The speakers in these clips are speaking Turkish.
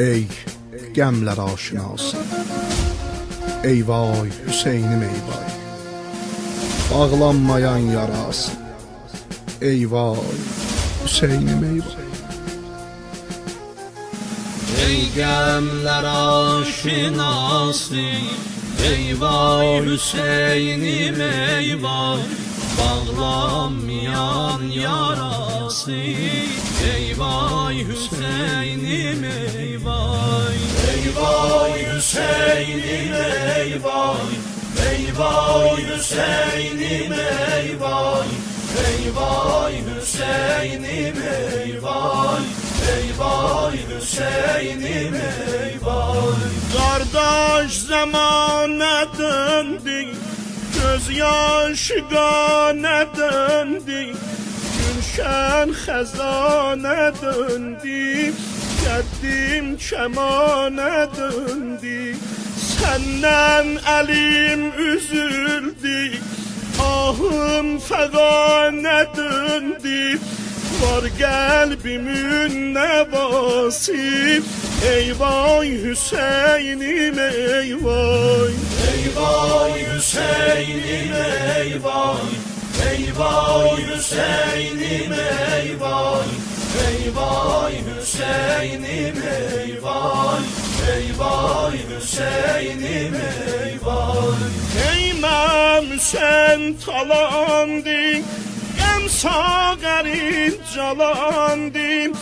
Ey qəmlər aşinası Ey vay Hüseynim ey vay Bağlanmayan yarası Ey vay Hüseynim ey vay Ey gemler aşinası Eyvah Hüseyin'im eyvah Bağlanmayan yarası. Eyvah Hüseyin'im eyvah. Eyvah Hüseyin'im eyvah. Eyvah Hüseyin'im eyvah. Eyvah Hüseyin'im eyvah. Eyvah Hüseyin'im eyvah. Kardeş zamana döndü Göz yaşı gane döndü Gülşen xəzanə döndü. Qəddim kəmanə döndü Səndən əlim üzüldü. Ahım fəqanə döndü Var qəlbimin nəvası Eyvay Hüseynim eyvay. Eyvay Hüseynim eyvay. Eyvay Hüseynim eyvay. Eyvay Hüseynim eyvay. Eyvay Hüseynim eyvay. Eyməm sen talandı Gəm sağərin calandı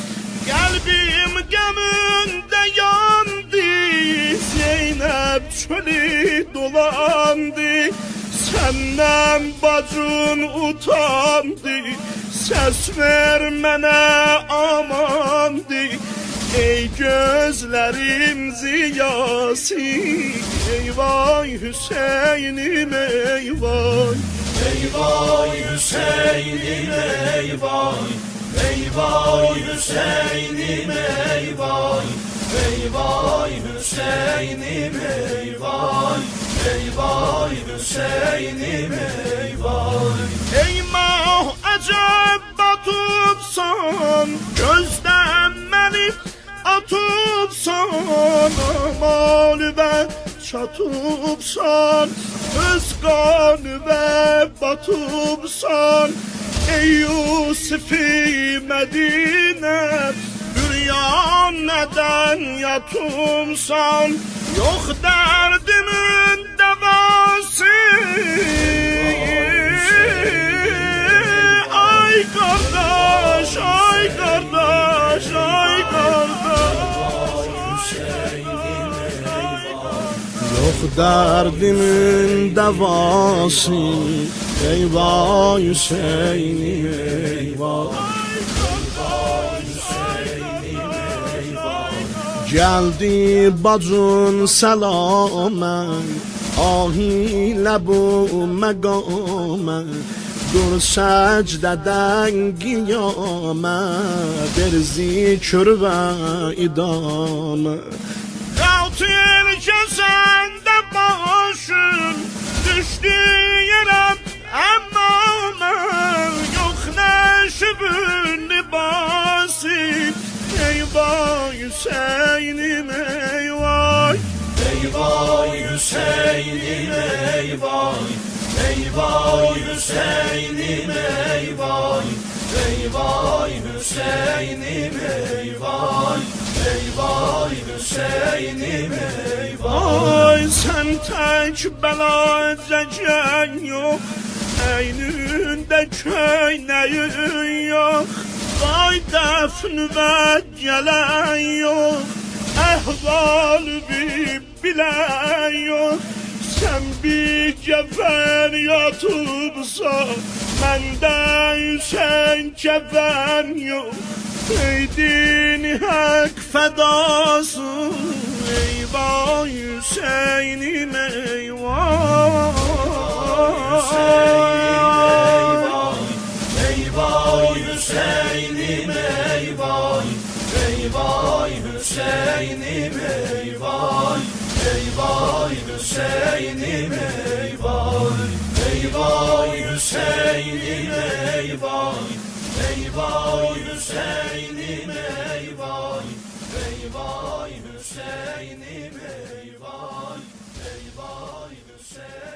Qəlbim qəmündə yandı Zeynəb çölü dolandı. Səndən bacın utandı Səs ver mənə amandı. Ey gözlərim ziyası Eyvay Hüseynim eyvay Eyvay Hüseynim eyvay Eyvay Hüseynim eyvay Eyvay Hüseynim eyvay Eyvay Hüseynim eyvay Ey mah əcəb batubsan Gözdən məni atubsan Amal və çatubsan Öz qanı və batubsan Ey Yusuf-i Medine Büryan neden yatumsan Yok derdimin devası. Ay kardeş, ay kardeş, Yok derdimin devası Eyvah Hüseyin'im eyvah. Geldi bacın selamen Ahiyle bu megame. Dur secdeden giyame Bir zikr ve idame. Kaltır kesende başım Düştü yere ama Yok neşbün libası Eyvah Hüseyin'im eyvah. Eyvah Hüseyin'im eyvah. Eyvah Hüseyin'im eyvah. Eyvah Hüseyin'im eyvah Eyvah Hüseyin'im eyvah Ay sen tek bela edeceksin yok. Eynünde köyneyin yok? Vay defn ve gelen yok. Ehval bir bilen yok. Sen bir cefer yatırsan Mende Hüseyin cefer yok Ey dini hak fedası Eyvah Hüseyin'im eyvah Eyvah Hüseyin'im eyvah Eyvah Hüseyin'im eyvah Eyvah Hüseyin'im eyvah Eyvah Hüseyin'im eyvah Eyvah Hüseyin'im eyvah Eyvah vay Hüseyin'im ey vay Ey vay Hüseyin